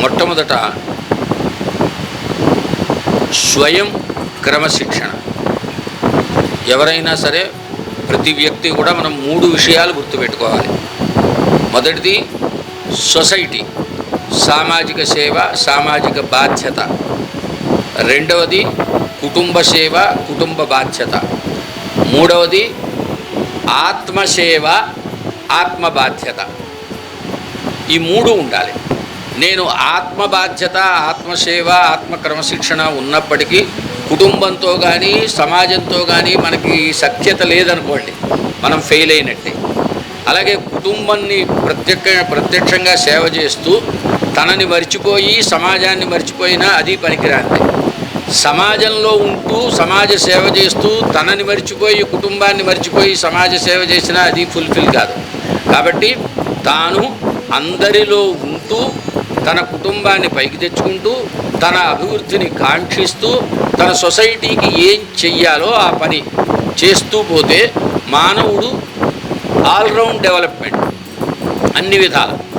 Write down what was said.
మొట్టమొదట స్వయం క్రమశిక్షణ. ఎవరైనా సరే ప్రతి వ్యక్తి కూడా మనం మూడు విషయాలు గుర్తుపెట్టుకోవాలి. మొదటిది సొసైటీ సామాజిక సేవ సామాజిక బాధ్యత. రెండవది కుటుంబ సేవ కుటుంబ బాధ్యత. మూడవది ఆత్మసేవ ఆత్మ బాధ్యత ఈ మూడు ఉండాలి. నేను ఆత్మ బాధ్యత ఆత్మసేవ ఆత్మక్రమశిక్షణ ఉన్నప్పటికీ కుటుంబంతో కానీ సమాజంతో కానీ మనకి సఖ్యత లేదనుకోండి మనం ఫెయిల్ అయినట్టే. అలాగే కుటుంబాన్ని ప్రత్యక్ష ప్రత్యక్షంగా సేవ చేస్తూ తనని మర్చిపోయి సమాజాన్ని మర్చిపోయినా అది పనికిరాంది సమాజంలో ఉంటూ సమాజ సేవ చేస్తూ తనని మర్చిపోయి కుటుంబాన్ని మర్చిపోయి సమాజ సేవ చేసినా అది ఫుల్ఫిల్ కాదు. కాబట్టి తాను అందరిలో ఉంటూ తన కుటుంబాన్ని పైకి తెచ్చుకుంటూ తన అభివృద్ధిని కాంక్షిస్తూ తన సొసైటీకి ఏం చెయ్యాలో ఆ పని చేస్తూ పోతే మానవుడు ఆల్రౌండ్ డెవలప్మెంట్. అన్ని విధాలు.